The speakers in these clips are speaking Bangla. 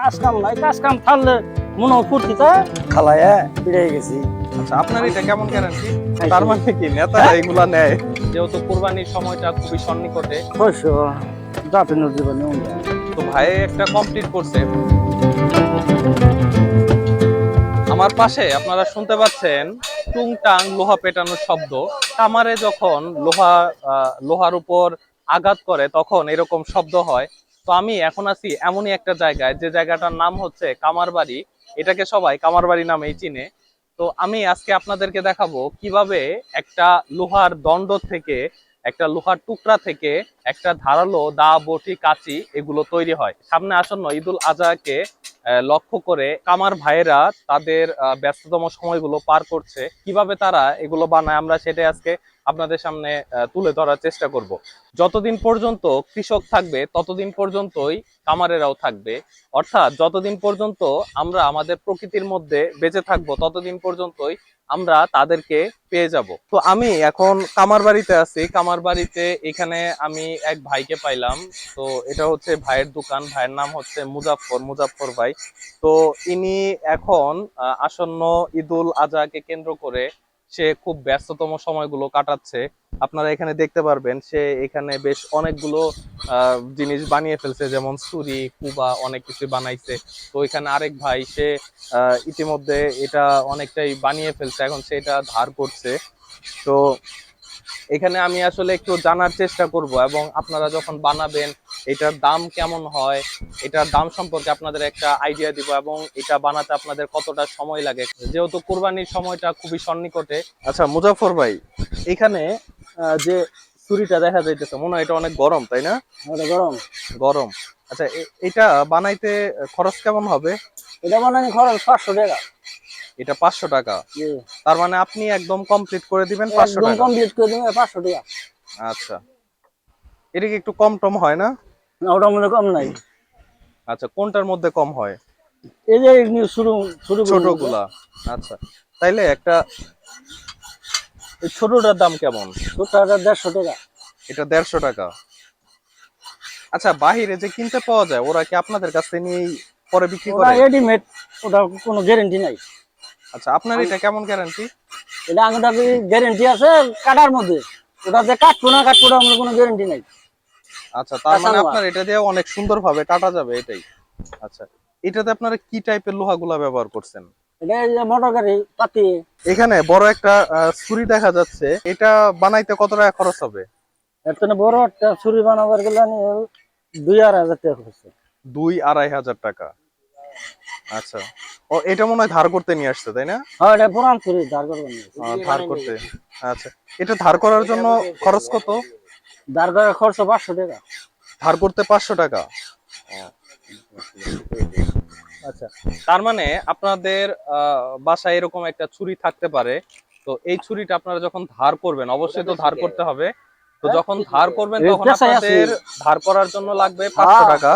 কাজ কাম নাই কাজ কাম থাকলে মনে হয় খালায় ফিরে গেছি। আচ্ছা আপনার এটা কেমন গ্যারান্টি তার মানে কি নেতা এগুলা নেয়? যেহেতু কোরবানির সময়টা খুবই সন্নিকটে। জীবনে তো ভাই একটা কমপ্লিট করছে। আমার পাশে আপনারা শুনতে পাচ্ছেন টুংটাং লোহা পেটানোর শব্দ। কামারে যখন লোহা আহ, লোহার উপর আঘাত করে তখন এরকম শব্দ হয়। তো আমি এখন আছি এমনই একটা জায়গায়, যে জায়গাটার নাম হচ্ছে কামারবাড়ি। এটাকে সবাই কামারবাড়ি নামেই চিনে। তো আমি আজকে আপনাদেরকে দেখাবো কীভাবে একটা লোহার দণ্ড থেকে, একটা লোহার টুকরা থেকে একটা ধারালো দা বটি কাচি এগুলো তৈরি হয়। সামনে আসন্ন ঈদুল আজহাকে লক্ষ্য করে কামার ভাইয়েরা তাদের ব্যস্ততম সময়গুলো পার করছে। কীভাবে তারা এগুলো বানায় আমরা সেটাই আজকে আপনাদের সামনে তুলে ধরার চেষ্টা করব। যতদিন পর্যন্ত কৃষক থাকবে, ততদিন পর্যন্তই কামারেরাও থাকবে। অর্থাৎ যতদিন পর্যন্ত আমরা আমাদের প্রকৃতির মধ্যে বেঁচে থাকব, ততদিন পর্যন্তই আমরা তাদেরকে পেয়ে যাব। তো আমি এখন কামার বাড়িতে আছি। কামার বাড়িতে এখানে আমি এক ভাইকে পাইলাম। তো এটা হচ্ছে ভাইয়ের দোকান। ভাইয়ের নাম হচ্ছে মুজাফফর। মুজাফফর ভাই তো ইনি এখন আসন্ন ঈদুল আজহাকে কেন্দ্র করে সে খুব ব্যস্ততম সময়গুলো কাটাচ্ছে। আপনারা এখানে দেখতে পারবেন, সে এখানে বেশ অনেকগুলো জিনিস বানিয়ে ফেলছে, যেমন ছুরি, কুবা, অনেক কিছু বানাইছে। তো এখানে আরেক ভাই, সে ইতিমধ্যে এটা অনেকটাই বানিয়ে ফেলছে, এখন সে এটা ধার করছে। তো এখানে আমি আসলে একটু জানার চেষ্টা করব এবং আপনারা যখন বানাবেন এটার দাম কেমন হয় এটার দাম সম্পর্কে আপনাদের একটা আইডিয়া দিব এবং এটা বানাতে আপনাদের কতটা সময় লাগে। যেহেতু কোরবানির সময়টা খুবই সন্নিকটে। আচ্ছা মুজাফর ভাই এখানে যে ছুরিটা দেখা যাইতেছে মনে হয় এটা অনেক গরম তাই না? গরম। গরম। আচ্ছা এটা বানাইতে খরচ কেমন হবে? এটা মানে খরচ পাঁচশো টাকা। এটা পাঁচশো টাকা। তার মানে আপনি একদম কমপ্লিট করে দিবেন পাঁচশো একদম টাকা। কমপ্লিট করে দেবে পাঁচশো টাকা। আচ্ছা। এটা কি একটু কম টম হয় না? না ওটার মধ্যে কম নাই। আচ্ছা কোনটার মধ্যে কম হয়? এই যে শুরু শুরু ছোটগুলা। আচ্ছা। তাইলে একটা এই ছোটটার দাম কেমন? ছোটটা দেড়শো টাকা। এটা দেড়শো টাকা। আচ্ছা বাহিরে যে কিনতে পাওয়া যায় ওরা কি আপনাদের কাছে নিয়ে পরে বিক্রি ওটা করে? রেডিমেড ওটা কোনো গ্যারেন্টি নাই। আচ্ছা আপনার এটা কেমন গ্যারান্টি এটা আঙুটা গ্যারান্টি আছে কাটার মধ্যে। ওটা যে কাটবো না কাটবো না আমার কোনো গ্যারেন্টি নাই। আচ্ছা তার মানে আপনার এটা দিয়ে অনেক সুন্দর ভাবে কাটা যাবে এটাই। আচ্ছা এটাতে আপনারা কি টাইপের লোহাগুলা ব্যবহার করছেন? এটা মোটর গাড়ি পাতি। এখানে বড় একটা ছুরি দেখা যাচ্ছে। এটা বানাইতে কত টাকা খরচ হবে? এর জন্য বড় একটা ছুরি বানাবার গেলে আমি দুই আড়াই হাজার টাকা খরচ দুই আড়াই হাজার টাকা। আচ্ছা ও এটা মনে হয় ধার করতে নিয়ে আসছে তাই না? হ্যাঁ এটা পুরান ছুরি ধার আহ, ধার করতে। আচ্ছা এটা ধার করার জন্য খরচ কত? ধার করার খরচ পাঁচশো টাকা। ধার করতে পাঁচশো টাকা? আচ্ছা তার মানে আপনাদের আহ, বাসায় এরকম একটা ছুরি থাকতে পারে। তো এই ছুরিটা আপনারা যখন ধার করবেন অবশ্যই তো ধার করতে হবে। তো যখন ধার করবেন তখন আপনাদের ধার করার জন্য লাগবে পাঁচশো হ্যাঁ। টাকা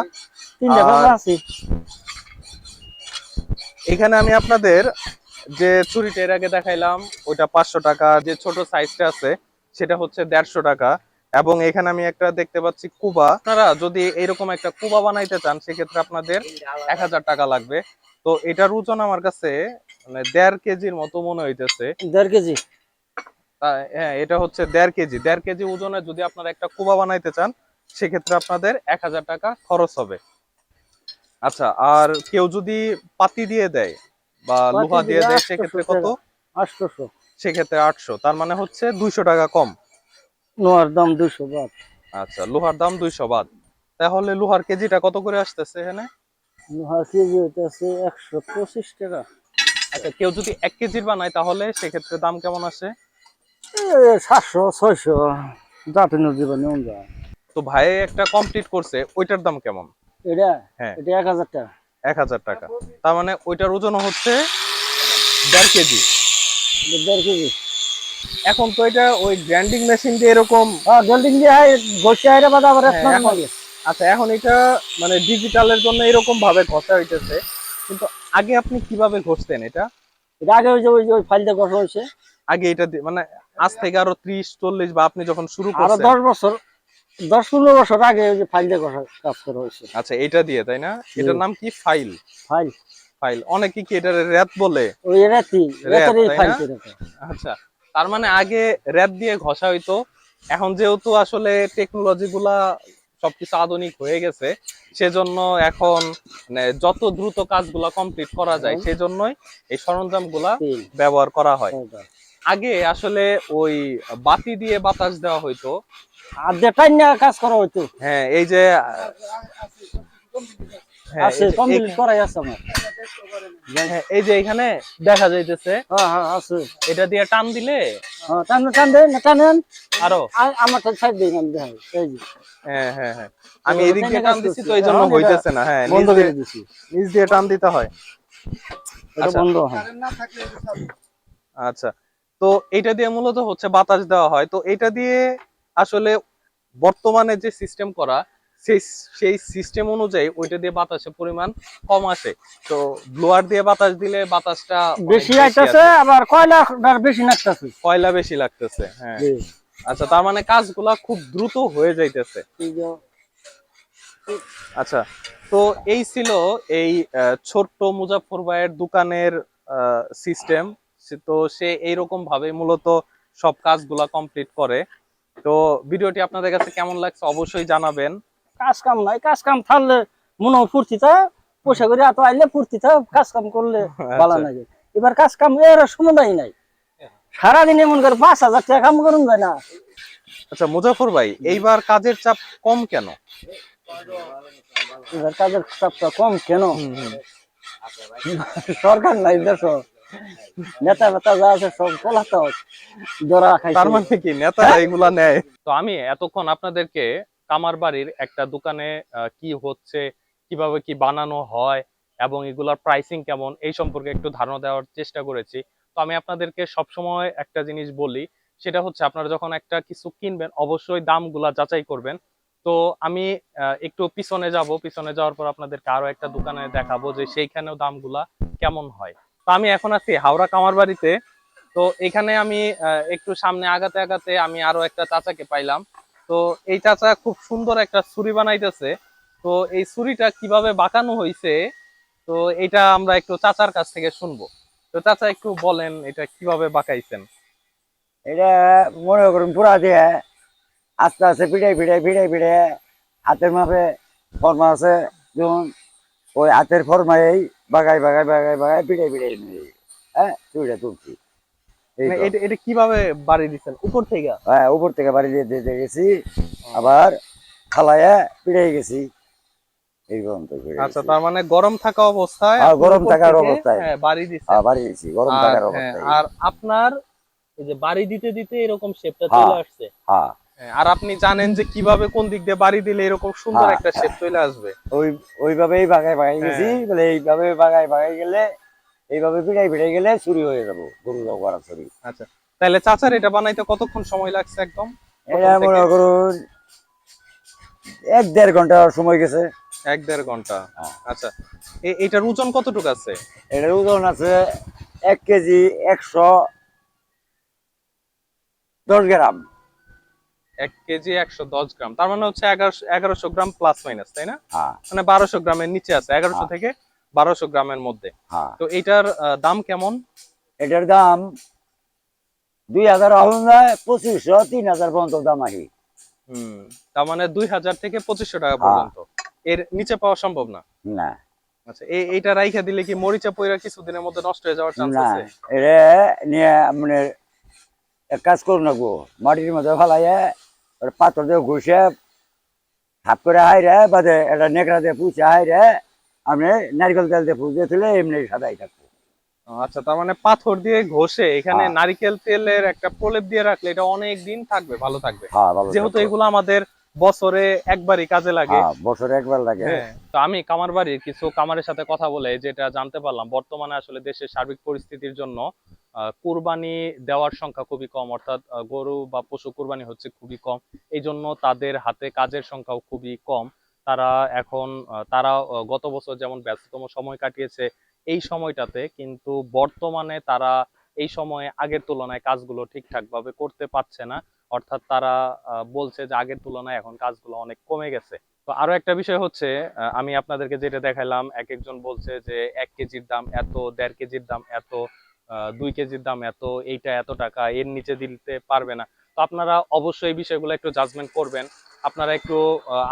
তিনটা আর- কথা আছে এখানে আমি আপনাদের যে ছুরিটা এর আগে দেখাইলাম ওইটা পাঁচশো টাকা যে ছোট সাইজটা আছে সেটা হচ্ছে দেড়শো টাকা। এবং এখানে আমি একটা দেখতে পাচ্ছি কুবা। আপনারা যদি এরকম একটা কুবা বানাইতে চান সেক্ষেত্রে আপনাদের এক হাজার টাকা লাগবে। তো এটার ওজন আমার কাছে মানে দেড় কেজির মতো মনে হইতেছে। দেড় কেজি? হ্যাঁ এটা হচ্ছে দেড় কেজি। দেড় কেজি ওজনে যদি আপনারা একটা কুবা বানাইতে চান সেক্ষেত্রে আপনাদের এক হাজার টাকা খরচ হবে। আচ্ছা আর কেউ যদি পাতি দিয়ে দেয় বা লোহা দিয়ে দেয় সেক্ষেত্রে কত? টাকা। আটশোশো। সেক্ষেত্রে আটশো। তার মানে হচ্ছে দুইশো টাকা কম। লোহার দাম দুশো বাদ। আচ্ছা লোহার দাম দুইশো বাদ। তাহলে লোহার কেজিটা কত করে আসতেছে এখানে? লোহার কেজি হইতেছে একশো পঁচিশ টাকা। আচ্ছা কেউ যদি এক কেজির বানায় তাহলে সেক্ষেত্রে দাম কেমন আসে? সাতশো ছয়শো। জাতীয় জীবনে যায় তো ভাই একটা কমপ্লিট করছে ওইটার দাম কেমন? এটা? হ্যাঁ। এটা এক হাজার টাকা। এক হাজার টাকা। তার মানে ওইটার ওজন হচ্ছে দেড় কেজি। দেড় কেজি। এখন তো এটা ওই গ্রাইন্ডিং মেশিন দিয়ে এরকম দিয়ে হয় গোসে আইরে বাদা আবার এক মাস এখন- লাগে। আচ্ছা এখন এটা মানে ডিজিটালের জন্য এরকম ভাবে ঘষা হইতেছে। কিন্তু আগে আপনি কীভাবে ঘষতেন এটা? এটা আগে ওই যে ওই যে ওই ফাইলটা ঘষা হয়েছে। আগে এটা মানে আজ থেকে আরও ত্রিশ চল্লিশ বা আপনি যখন শুরু আরও দশ বছর। দশ পনেরো বছর আগে যে ফাইল দিয়ে কাজ করা হয়েছে। আচ্ছা এটা দিয়ে তাই না? এটার নাম কি? ফাইল ফাইল ফাইল অনেকে কি এটা র্যাত বলে? ওই ফাইল। আচ্ছা তার মানে আগে র্যাপ দিয়ে ঘষা হইতো। এখন যেহেতু আসলে টেকনোলজি গুলা সবকিছু আধুনিক হয়ে গেছে সেজন্য এখন মানে যত দ্রুত কাজগুলা কমপ্লিট করা যায় সেজন্যই এই সরঞ্জামগুলা ব্যবহার করা হয়। আগে আসলে ওই বাতি দিয়ে বাতাস দেওয়া হইতো। আর যে টাইম নিয়ে কাজ করা হইতো। হ্যাঁ এই যে হ্যাঁ, আছে এই যে- কমপ্লিট করাই আছে আমার। হ্যাঁ, এই যে এখানে দেখা যাইতেছে। হ্যাঁ হ্যাঁ আছে। এটা দিয়ে টান দিলে হ্যাঁ টান টান দেন না টানেন আরও? আমার তো সাইড দেখাই এই যে। হ্যাঁ হ্যাঁ হ্যাঁ। আমি এদিক দিয়ে টান দিচ্ছি তো করছি। এই জন্য হইতেছে না। হ্যাঁ বন্ধ করে দিয়ে- দিছি। নিচ দিয়ে টান দিতে এটা। বন্ধ হয়। আচ্ছা। তো এটা দিয়ে মূলত হচ্ছে বাতাস দেওয়া হয়। তো এটা দিয়ে আসলে বর্তমানে যে সিস্টেম করা সেই সেই সিস্টেম অনুযায়ী ওইটা দিয়ে বাতাসের পরিমাণ কম আসে। তো ব্লোয়ার দিয়ে বাতাস দিলে বাতাসটা বেশি আইতাছে আবার কয়লা বেশি নাকতাছে কয়লা বেশি লাগতেছে হ্যাঁ। আচ্ছা তার মানে কাজগুলা খুব দ্রুত হয়ে যাইতেছে। আচ্ছা তো এই ছিল এই ছোট্ট মুজাফর ভাইয়ের দোকানের সিস্টেম তো সে এইরকম ভাবে মূলত সব কাজগুলা কমপ্লিট করে। তো ভিডিওটি আপনাদের কাছে কেমন লাগছে অবশ্যই জানাবেন। কাজ কাম নাই কাজ কাম থাকলে মনে ফুর্তি থাকে পয়সা করে এত আইলে ফুর্তি থাকে কাজ কাম করলে ভালো আচ্ছা। লাগে। এবার কাজ কাম এর সময় নাই। সারাদিন এমন করে পাঁচ হাজার টাকা কাম করুন যায় না। আচ্ছা মুজাফর ভাই এইবার কাজের চাপ কম কেন? এবার কাজের চাপটা কম কেন? সরকার নাই দেশ। নেতা বেতা যা আছে সব পলাতে জোড়া খাইছে। তার মানে কি? নেতারা এগুলা নেয়। তো আমি এতক্ষণ আপনাদেরকে কামার বাড়ির একটা দোকানে কি হচ্ছে কীভাবে কি বানানো হয় এবং এগুলার প্রাইসিং কেমন এই সম্পর্কে একটু ধারণা দেওয়ার চেষ্টা করেছি। তো আমি আপনাদেরকে সবসময় একটা জিনিস বলি সেটা হচ্ছে আপনারা যখন একটা কিছু কিনবেন অবশ্যই দামগুলা যাচাই করবেন। তো আমি আহ, একটু পিছনে যাব। পিছনে যাওয়ার পর আপনাদেরকে আরও একটা দোকানে দেখাবো যে সেইখানেও দামগুলা কেমন হয়। তো আমি এখন আছি হাওড়া কামার বাড়িতে তো এখানে আমি একটু সামনে আগাতে আগাতে আমি আরও একটা চাচাকে পাইলাম। তো এই চাচা খুব সুন্দর একটা ছুরি বানাইতেছে। তো এই ছুরিটা কীভাবে বাঁকানো হয়েছে তো এটা আমরা একটু চাচার কাছ থেকে শুনব। তো চাচা একটু বলেন, এটা কীভাবে বাঁকাইছেন? এটা মনে করুন পুরা দিয়ে আস্তে আস্তে পিড়াই পিড়াই পিড়াই পিড়াই হাতের মাপে ফর্মা আছে। যেমন ওই হাতের ফর্মাই বাগাই বাগাই বাগাই বাগাই পিড়াই পিড়াই নিয়ে হ্যাঁ চুড়িটা তুলছি। মানে। এটা এটা কীভাবে বাড়ি দিচ্ছেন উপর থেকে? হ্যাঁ উপর থেকে বাড়ি দিয়ে দিয়ে গেছি। আবার খালাইয়া পিড়াই গেছি। এই পর্যন্ত আচ্ছা তার মানে গরম থাকা অবস্থায় হ্যাঁ, গরম থাকার অবস্থায়। হ্যাঁ, বাড়ি হ্যাঁ, বাড়ি গেছি গরম আর থাকার অবস্থায়। আর আপনার এই যে বাড়ি দিতে দিতে এরকম শেপটা। চলে আসছে? হ্যাঁ, আর আপনি জানেন যে কীভাবে কোন দিক দিয়ে বাড়ি দিলে এরকম সুন্দর হ্যাঁ। একটা শেপ চলে আসবে ওই ওইভাবেই বাগাই বাগাই গেছি হ্যাঁ। বলে এইভাবে বাগাই বাগাই গেলে এইভাবে পিড়াই পিড়াই গেলে চুরি হয়ে যাব গরু করা চুরি আচ্ছা তাহলে চাচার এটা বানাইতে কতক্ষণ সময় লাগছে একদম এটা মনে? করুন এক দেড় ঘণ্টা সময় গেছে এক দেড় ঘণ্টা হ্যাঁ। আচ্ছা এটার ওজন কতটুকু আছে এটার ওজন আছে এক কেজি একশো দশ গ্রাম এক কেজি একশো দশ গ্রাম। তার মানে হচ্ছে এগারোশো গ্রাম প্লাস মাইনাস তাই না? হ্যাঁ। মানে বারোশো গ্রামের নিচে আছে এগারোশো হ্যাঁ। থেকে বারোশো গ্রামের মধ্যে। হ্যাঁ। তো এটার দাম কেমন? এটার দাম দুই হাজার পঁচিশশো তিন হাজার পর্যন্ত দাম আহি। হুম তার মানে দুই হাজার থেকে পঁচিশশো টাকা। পর্যন্ত। এর নিচে পাওয়া সম্ভব না? না। আচ্ছা এই এইটা রাইখা দিলে কি মরিচা কিছুদিনের মধ্যে নষ্ট হয়ে যাওয়ার চান্স আছে? এটা নিয়ে মানে এক কাজ করুন গো মাটির মধ্যে ফেলাইয়া ওর পাথর দিয়ে ঘুষে থাপ করে হাইরে বাদে এটা নেকড়া দিয়ে পুষে হাইরে আপনি নারকেল তেল দিয়ে পুষে তুলে এমনি সাদাই থাকব আচ্ছা তার মানে পাথর দিয়ে ঘষে এখানে হ্যাঁ। নারিকেল তেলের একটা প্রলেপ দিয়ে রাখলে এটা অনেক দিন থাকবে ভালো থাকবে। হ্যাঁ যেহেতু এগুলো আমাদের বছরে একবারই কাজে লাগে। হ্যাঁ বছরে একবার লাগে। তো আমি কামার বাড়ির কিছু কামারের সাথে কথা বলে যেটা জানতে পারলাম বর্তমানে আসলে দেশের সার্বিক পরিস্থিতির জন্য কুরবানি দেওয়ার সংখ্যা খুবই কম, অর্থাৎ গরু বা পশু কুরবানি হচ্ছে খুবই কম। এই জন্য তাদের হাতে কাজের সংখ্যাও খুবই কম। তারা এখন তারা গত বছর যেমন ব্যস্ততম সময় কাটিয়েছে, এই সময়টাতে কিন্তু বর্তমানে তারা এই সময়ে আগের তুলনায় কাজগুলো ঠিকঠাক ভাবে করতে পারছে না। অর্থাৎ তারা বলছে যে আগের তুলনায় এখন কাজগুলো অনেক কমে গেছে। তো আরও একটা বিষয় হচ্ছে আমি আপনাদেরকে যেটা দেখাইলাম, এক একজন বলছে যে এক কেজির দাম এত, দেড় কেজির দাম এত দুই কেজির দাম এত, এইটা এত টাকা, এর নিচে দিতে পারবে না। তো আপনারা অবশ্যই এই বিষয়গুলো একটু জাজমেন্ট করবেন। আপনারা একটু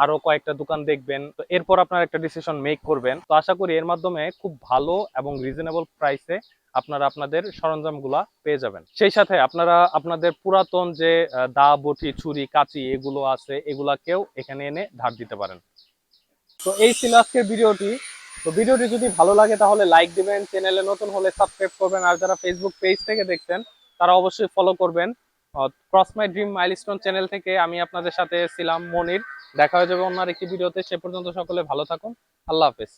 আরও কয়েকটা দোকান দেখবেন। তো এরপর আপনারা একটা ডিসিশন মেক করবেন। তো আশা করি এর মাধ্যমে খুব ভালো এবং রিজনেবল প্রাইসে আপনারা আপনাদের সরঞ্জামগুলা পেয়ে যাবেন। সেই সাথে আপনারা আপনাদের পুরাতন যে দা, বটি, ছুরি, কাঁচি, এগুলো আছে, এগুলাকেও এখানে এনে ধার দিতে পারেন। তো এই ছিল আজকের ভিডিওটি তো ভিডিওটি যদি ভালো লাগে তাহলে লাইক দিবেন চ্যানেলে নতুন হলে সাবস্ক্রাইব করবেন, আর যারা ফেসবুক পেজ থেকে দেখছেন, তারা অবশ্যই ফলো করবেন। Cross my dream milestone channel থেকে আমি আপনাদের সাথে ছিলাম মনির। দেখা হয়ে যাবে অন্য একটি ভিডিওতে। সে পর্যন্ত সকলে ভালো থাকুন। আল্লাহ হাফেজ।